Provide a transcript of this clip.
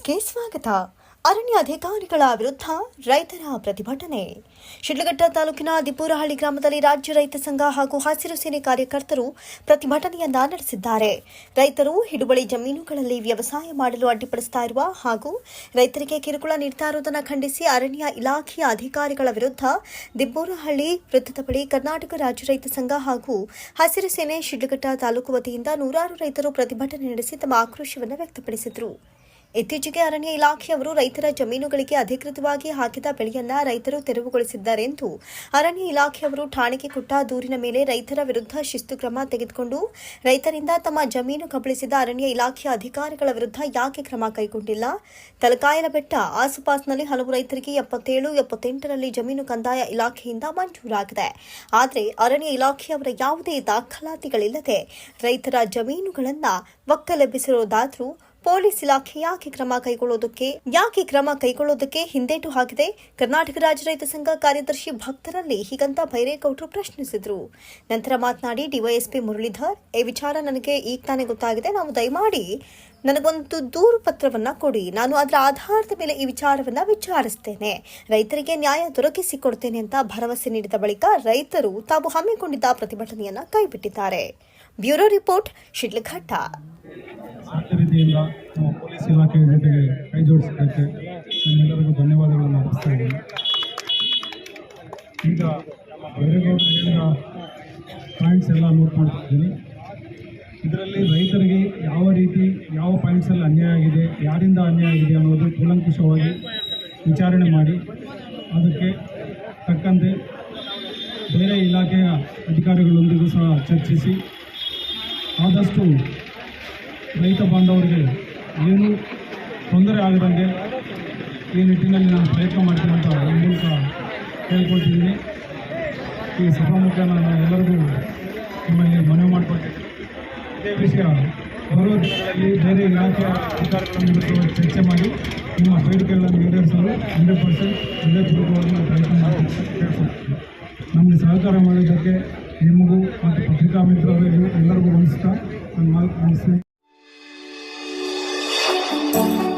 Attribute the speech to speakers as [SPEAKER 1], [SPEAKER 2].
[SPEAKER 1] ನ್ಯೂಸ್ಗೆ ಸ್ವಾಗತ. ಅರಣ್ಯ ಅಧಿಕಾರಿಗಳ ವಿರುದ್ಧ ರೈತರ ಪ್ರತಿಭಟನೆ. ಶಿಡ್ಲಘಟ್ಟ ತಾಲೂಕಿನ ದಿಪ್ಪೂರಹಳ್ಳಿ ಗ್ರಾಮದಲ್ಲಿ ರಾಜ್ಯ ರೈತ ಸಂಘ ಹಾಗೂ ಹಸಿರು ಸೇನೆ ಕಾರ್ಯಕರ್ತರು ಪ್ರತಿಭಟನೆಯನ್ನ ನಡೆಸಿದ್ದಾರೆ. ರೈತರು ಹಿಡುವಳಿ ಜಮೀನುಗಳಲ್ಲಿ ವ್ಯವಸಾಯ ಮಾಡಲು ಅಡ್ಡಿಪಡಿಸ್ತಾ ಇರುವ ಹಾಗೂ ರೈತರಿಗೆ ಕಿರುಕುಳ ನೀಡ್ತಾ ಖಂಡಿಸಿ ಅರಣ್ಯ ಇಲಾಖೆಯ ಅಧಿಕಾರಿಗಳ ವಿರುದ್ಧ ದಿಬ್ಬೂರಹಳ್ಳಿ ವೃತ್ತದ ಬಳಿ ಕರ್ನಾಟಕ ರಾಜ್ಯ ರೈತ ಸಂಘ ಹಾಗೂ ಹಸಿರು ಸೇನೆ ಶಿಡ್ಲಘಟ್ಟ ತಾಲೂಕು ವತಿಯಿಂದ ನೂರಾರು ರೈತರು ಪ್ರತಿಭಟನೆ ನಡೆಸಿ ತಮ್ಮ ಆಕ್ರೋಶವನ್ನು ವ್ಯಕ್ತಪಡಿಸಿದರು. ಇತ್ತೀಚೆಗೆ ಅರಣ್ಯ ಇಲಾಖೆಯವರು ರೈತರ ಜಮೀನುಗಳಿಗೆ ಅಧಿಕೃತವಾಗಿ ಹಾಕಿದ ಬೆಳೆಯನ್ನ ರೈತರು ತೆರವುಗೊಳಿಸಿದ್ದಾರೆ ಎಂದು ಅರಣ್ಯ ಇಲಾಖೆಯವರು ಠಾಣೆಗೆ ಕೊಟ್ಟ ದೂರಿನ ಮೇಲೆ ರೈತರ ವಿರುದ್ಧ ಶಿಸ್ತು ಕ್ರಮ ತೆಗೆದುಕೊಂಡು ರೈತರಿಂದ ತಮ್ಮ ಜಮೀನು ಕಬಳಿಸಿದ ಅರಣ್ಯ ಇಲಾಖೆಯ ಅಧಿಕಾರಿಗಳ ವಿರುದ್ಧ ಯಾಕೆ ಕ್ರಮ ಕೈಗೊಂಡಿಲ್ಲ? ತಲಕಾಯಲ ಬೆಟ್ಟ ಆಸುಪಾಸಿನಲ್ಲಿ ಹಲವು ರೈತರಿಗೆ ಎಪ್ಪತ್ತೇಳು, ಎಪ್ಪತ್ತೆಂಟರಲ್ಲಿ ಜಮೀನು ಕಂದಾಯ ಇಲಾಖೆಯಿಂದ ಮಂಜೂರಾಗಿದೆ. ಆದರೆ ಅರಣ್ಯ ಇಲಾಖೆಯವರ ಯಾವುದೇ ದಾಖಲಾತಿಗಳಿಲ್ಲದೆ ರೈತರ ಜಮೀನುಗಳನ್ನು ಒಕ್ಕಲೆಬ್ಬಿಸಿರುವುದಾದರೂ ಪೊಲೀಸ್ ಇಲಾಖೆ ಯಾಕೆ ಕ್ರಮ ಕೈಗೊಳ್ಳೋದಕ್ಕೆ, ಯಾಕೆ ಕ್ರಮ ಕೈಗೊಳ್ಳೋದಕ್ಕೆ ಹಿಂದೇಟು ಹಾಕಿದೆ? ಕರ್ನಾಟಕ ರಾಜ್ಯ ರೈತ ಸಂಘ ಕಾರ್ಯದರ್ಶಿ ಭಕ್ತರಲ್ಲಿ ಹೀಗಂತ ಭೈರೇಗೌಡರು ಪ್ರಶ್ನಿಸಿದ್ರು. ನಂತರ ಮಾತನಾಡಿ ಡಿವೈಎಸ್ಪಿ ಮುರಳೀಧರ್ ಈ ವಿಚಾರ ನನಗೆ ಈಗ ತಾನೇ ಗೊತ್ತಾಗಿದೆ, ನಾವು ದಯಮಾಡಿ ನನಗೊಂದು ದೂರು ಪತ್ರವನ್ನ ಕೊಡಿ. ನಾನು ಅದರ ಆಧಾರದ ಮೇಲೆ ಈ ವಿಚಾರವನ್ನ ವಿಚಾರಿಸ್ತೇನೆ. ರೈತರಿಗೆ ನ್ಯಾಯ ದೊರಕಿಸಿಕೊಡ್ತೇನೆ ಅಂತ ಭರವಸೆ ನೀಡಿದ ಬಳಿಕ ರೈತರು ತಾವು ಹಮ್ಮಿಕೊಂಡಿದ್ದ ಪ್ರತಿಭಟನೆಯನ್ನ ಕೈಬಿಟ್ಟಿದ್ದಾರೆ. Bureau report, Shidlaghatta.
[SPEAKER 2] ನಮ್ಮ ಪೊಲೀಸ್ ಇಲಾಖೆಯ ಜೊತೆಗೆ ಕೈ ಜೋಡಿಸಿದ್ದಕ್ಕೆ ನಿಮ್ಮೆಲ್ಲರಿಗೂ ಧನ್ಯವಾದಗಳನ್ನು ಅರ್ಪಿಸ್ತಾ ಇದ್ದೀನಿ. ಈಗ ಬೇರೆ ಹೇಳಿದ ಪಾಯಿಂಟ್ಸ್ ಎಲ್ಲ ನೋಟ್ ಮಾಡ್ತಿದ್ದೀನಿ. ಇದರಲ್ಲಿ ರೈತರಿಗೆ ಯಾವ ರೀತಿ, ಯಾವ ಪಾಯಿಂಟ್ಸಲ್ಲಿ ಅನ್ಯಾಯ ಆಗಿದೆ, ಯಾರಿಂದ ಅನ್ಯಾಯ ಆಗಿದೆ ಅನ್ನೋದು ಕೂಲಂಕುಷವಾಗಿ ವಿಚಾರಣೆ ಮಾಡಿ, ಅದಕ್ಕೆ ತಕ್ಕಂತೆ ಬೇರೆ ಇಲಾಖೆಯ ಅಧಿಕಾರಿಗಳೊಂದಿಗೂ ಸಹ ಚರ್ಚಿಸಿ, ಆದಷ್ಟು ರೈತ ಬಾಂಧವರಿಗೆ ಏನು ತೊಂದರೆ ಆಗದಂಗೆ ಈ ನಿಟ್ಟಿನಲ್ಲಿ ನಾನು ಪ್ರಯತ್ನ ಮಾಡ್ತೀನಿ ಅಂತ ಈ ಮೂಲಕ ಕೇಳ್ಕೊಳ್ತಿದ್ದೀನಿ ಈ ಸಭಾಮುಖ ನಾನು ಎಲ್ಲರಿಗೂ ನಿಮ್ಮಲ್ಲಿ ಮನವಿ ಮಾಡ್ಕೊಳ್ತೀನಿ. ಇದೇ ವಿಷಯ ದಿನಗಳಲ್ಲಿ ಬೇರೆ ಇಲಾಖೆಯ ಅಧಿಕಾರಿಗಳನ್ನು ಜೊತೆ ಚರ್ಚೆ ಮಾಡಿ ನಿಮ್ಮ ಬೇಡಿಕೆಗಳನ್ನು ಈಡೇರಿಸಲು ಹಂಡ್ರೆಡ್ ಪರ್ಸೆಂಟ್ ಹೃದಯಪೂರ್ವಕವಾಗಿ ನಾವು ಪ್ರಯತ್ನ ಮಾಡ್ತೀನಿ ನಮಗೆ ಸಹಕಾರ ಮಾಡಿದ್ದಕ್ಕೆ ನಿಮಗೂ ಮತ್ತು ಪತ್ರಿಕಾ ಮಿತ್ರರಿಗೂ ಎಲ್ಲರಿಗೂ ವಂದಿಸ್ತಾ ನನ್ನ ಮಾತು ಮುಗಿಸ್ತೀನಿ. Thank.